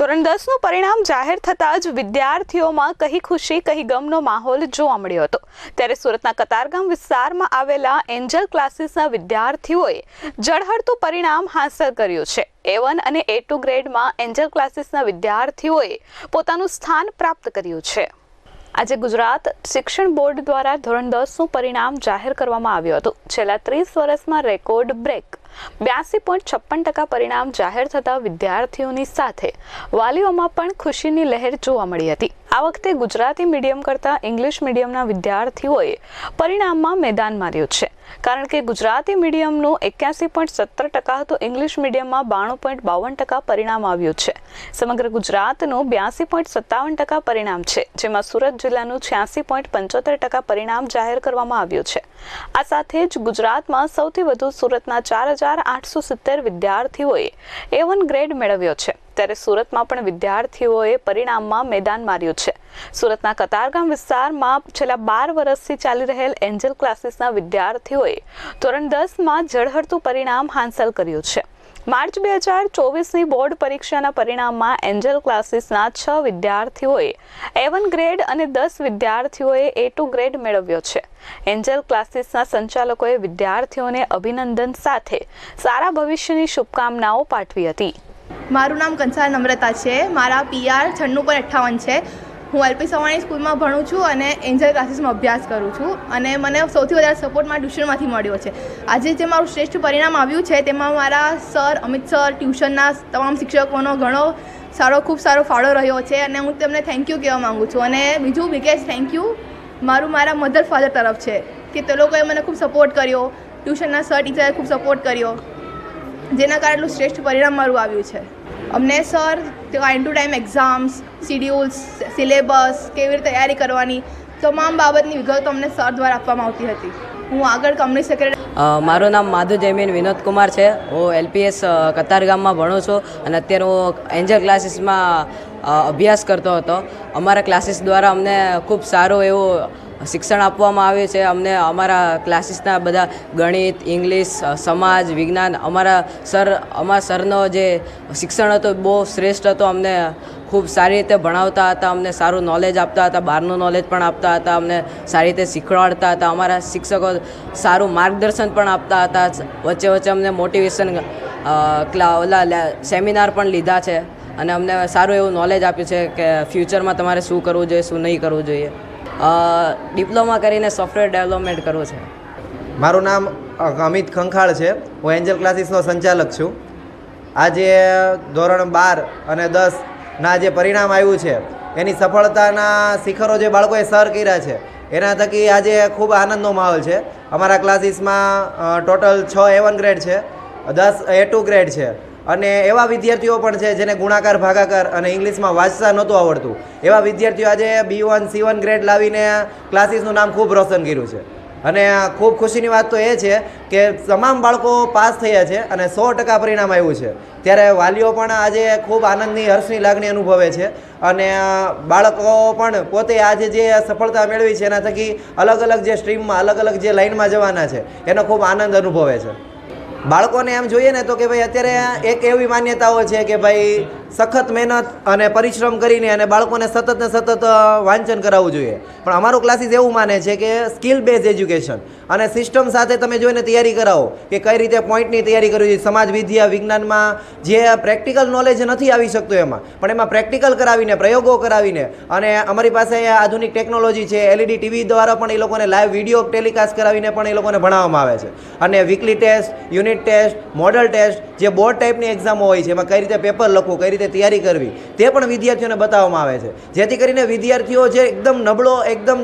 ધોરણ દસનું પરિણામ જાહેર થતાં જ વિદ્યાર્થીઓમાં કહી ખુશી, કહી ગમનો માહોલ જોવા મળ્યો હતો. ત્યારે સુરતના કતારગામ વિસ્તારમાં આવેલા એન્જલ ક્લાસીસના વિદ્યાર્થીઓએ જળહળતું પરિણામ હાંસલ કર્યું છે. એ વન અને એ ટુ ગ્રેડમાં એન્જલ ક્લાસીસના વિદ્યાર્થીઓએ પોતાનું સ્થાન પ્રાપ્ત કર્યું છે. આજે ગુજરાત શિક્ષણ બોર્ડ દ્વારા ધોરણ દસનું પરિણામ જાહેર કરવામાં આવ્યું હતું. છેલ્લા ત્રીસ વર્ષમાં રેકોર્ડ બ્રેક બ્યાસી પોઈન્ટ છપ્પન ટકા પરિણામ જાહેર થતા વિદ્યાર્થીઓની સાથે વાલીઓમાં પણ ખુશીની લહેર જોવા મળી હતી. આ વખતે ગુજરાતી મીડિયમ કરતાં ઇંગ્લિશ મીડિયમના વિદ્યાર્થીઓએ પરિણામમાં મેદાન માર્યું છે. કારણ કે ગુજરાતી મીડિયમનું એક્યાસી પોઈન્ટ સત્તર ટકા તો ઇંગ્લિશ મીડિયમમાં બાણું પોઈન્ટ બાવન ટકા પરિણામ આવ્યું છે. સમગ્ર ગુજરાતનું બ્યાસી પોઈન્ટ સત્તાવન ટકા પરિણામ છે, જેમાં સુરત જિલ્લાનું છ્યાસી પોઈન્ટ પંચોતેર ટકા પરિણામ જાહેર કરવામાં આવ્યું છે. આ સાથે જ ગુજરાતમાં સૌથી વધુ સુરતના ચાર હજાર આઠસો સિત્તેર વિદ્યાર્થીઓએ એ વન ગ્રેડ મેળવ્યો છે. ત્યારે સુરતમાં પણ વિદ્યાર્થીઓએ પરિણામમાં મેદાન માર્યું છે. સુરતના કતારગામ વિસ્તારમાં છેલ્લા બાર વર્ષથી ચાલી રહેલ એન્જલ ક્લાસીસના વિદ્યાર્થીઓએ ધોરણ દસમાં જળહળતું પરિણામ હાંસલ કર્યું છે. માર્ચ બે હજાર ચોવીસની બોર્ડ પરીક્ષાના પરિણામમાં એન્જલ ક્લાસીસના છ વિદ્યાર્થીઓએ એ વન ગ્રેડ અને દસ વિદ્યાર્થીઓએ એ ટુ ગ્રેડ મેળવ્યો છે. એન્જલ ક્લાસીસના સંચાલકોએ વિદ્યાર્થીઓને અભિનંદન સાથે સારા ભવિષ્યની શુભકામનાઓ પાઠવી હતી. મારું નામ કંસાર નમ્રતા છે. મારા પીઆર છન્નું પર અઠ્ઠાવન છે. હું એલપી સવાણી સ્કૂલમાં ભણું છું અને એન્જલ ક્લાસીસમાં અભ્યાસ કરું છું અને મને સૌથી વધારે સપોર્ટ મારા ટ્યુશનમાંથી મળ્યો છે. આજે જે મારું શ્રેષ્ઠ પરિણામ આવ્યું છે, તેમાં મારા સર, અમિત સર, ટ્યુશનના તમામ શિક્ષકોનો ઘણો સારો, ખૂબ સારો ફાળો રહ્યો છે અને હું તેમને થેન્ક યુ કહેવા માગું છું. અને બીજું બિગેસ્ટ થેન્ક યુ મારું, મારા મધર ફાધર તરફ છે કે તે લોકોએ મને ખૂબ સપોર્ટ કર્યો, ટ્યુશનના સર ટીચરે ખૂબ સપોર્ટ કર્યો, જેના કારણે શ્રેષ્ઠ પરિણામ મારું આવ્યું છે. અમને sir time to time exams schedules syllabus કેવી રીતે તૈયારી કરવાની, તમામ બાબતની વિગતો અમને સર દ્વારા આપવામાં આવતી હતી. હું આગળ કંપની સેક્રેટરી મારું નામ માધુ જૈમિન વિનોદ કુમાર છે. હું એલપીએસ કતારગામમાં ભણું છું અને અત્યારે હું એન્જલ ક્લાસીસમાં અભ્યાસ કરતો હતો. અમારા ક્લાસીસ દ્વારા અમને ખૂબ સારો એવું શિક્ષણ આપવામાં આવ્યું છે. અમને અમારા ક્લાસીસના બધા ગણિત ઇંગ્લિશ સમાજ, વિજ્ઞાન, અમારા સર, અમારા સરનો જે શિક્ષણ હતું બહુ શ્રેષ્ઠ હતો. અમને ખૂબ સારી રીતે ભણાવતા હતા. અમને સારું નોલેજ આપતા હતા. બહારનું નોલેજ પણ આપતા હતા. અમને સારી રીતે શીખવાડતા હતા. અમારા શિક્ષકો સારું માર્ગદર્શન પણ આપતા હતા. વચ્ચે વચ્ચે અમને મોટિવેશન ઓલા સેમિનાર પણ લીધા છે. અને અમને સારું એવું નોલેજ આપ્યું છે કે ફ્યુચરમાં તમારે શું કરવું જોઈએ, શું નહીં કરવું જોઈએ. ડિપ્લોમા કરીને સોફ્ટવેર ડેવલપમેન્ટ કરવું છે. મારું નામ અમિત ખંખાળ છે. હું એન્જલ ક્લાસીસનો સંચાલક છું. આજે ધોરણ બાર અને દસના જે પરિણામ આવ્યું છે, એની સફળતાના શિખરો જે બાળકોએ સર કર્યા છે, એના થકી આજે ખૂબ આનંદનો માહોલ છે. અમારા ક્લાસીસમાં ટોટલ છ એવન ગ્રેડ છે, દસ એ ટુ ગ્રેડ છે. અને એવા વિદ્યાર્થીઓ પણ છે જેને ગુણાકાર, ભાગાકાર અને ઇંગ્લિશમાં વાંચતા નહોતું આવડતું. એવા વિદ્યાર્થીઓ આજે B one C one grade લાવીને ક્લાસીસનું નામ ખૂબ રોશન કર્યું છે. અને ખૂબ ખુશીની વાત તો એ છે કે તમામ બાળકો પાસ થયા છે અને સો ટકા પરિણામ આવ્યું છે. ત્યારે વાલીઓ પણ આજે ખૂબ આનંદની, હર્ષની લાગણી અનુભવે છે અને બાળકો પણ પોતે આજે જે સફળતા મેળવી છે એના થકી અલગ અલગ જે સ્ટ્રીમમાં, અલગ અલગ જે લાઇનમાં જવાના છે, એનો ખૂબ આનંદ અનુભવે છે. બાળકોને એમ જોઈએ ને તો કે ભાઈ અત્યારે એક એવી માન્યતાઓ છે કે ભાઈ સખત મહેનત અને પરિશ્રમ કરીને અને બાળકોને સતત ને સતત વાંચન કરાવવું જોઈએ. પણ અમારું ક્લાસીસ એવું માને છે કે સ્કિલ બેઝ એજ્યુકેશન અને સિસ્ટમ સાથે તમે જોઈને તૈયારી કરાવો કે કઈ રીતે પોઈન્ટની તૈયારી કરવી જોઈએ. સમાજ, વિદ્યા, વિજ્ઞાનમાં જે પ્રેક્ટિકલ નોલેજ નથી આવી શકતું એમાં, પણ એમાં પ્રેક્ટિકલ કરાવીને, પ્રયોગો કરાવીને અને અમારી પાસે આધુનિક ટેકનોલોજી છે એલઈડી ટીવી દ્વારા પણ એ લોકોને લાઈવ વીડિયો ટેલિકાસ્ટ કરાવીને પણ એ લોકોને ભણાવવામાં આવે છે. અને weekly test unit test model test જે બોર્ડ ટાઈપની એક્ઝામો હોય છે, એમાં કઈ રીતે પેપર લખવું, કઈ રીતે તૈયારી કરવી, તે પણ વિદ્યાર્થીઓને બતાવવામાં આવે છે. જેથી કરીને વિદ્યાર્થીઓ જે એકદમ નબળો, એકદમ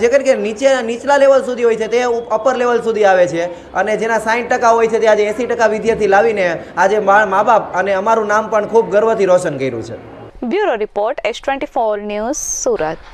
જે કરી કે નીચે, નીચલા લેવલ સુધી હોય છે, તે અપર લેવલ સુધી આવે છે. અને જેના સાઠ ટકા હોય છે, તે આજે એંસી ટકા વિદ્યાર્થી લાવીને આજે મા બાપ અને અમારું નામ પણ ખૂબ ગર્વથી રોશન કર્યું છે. Bureau report S twenty four news Surat.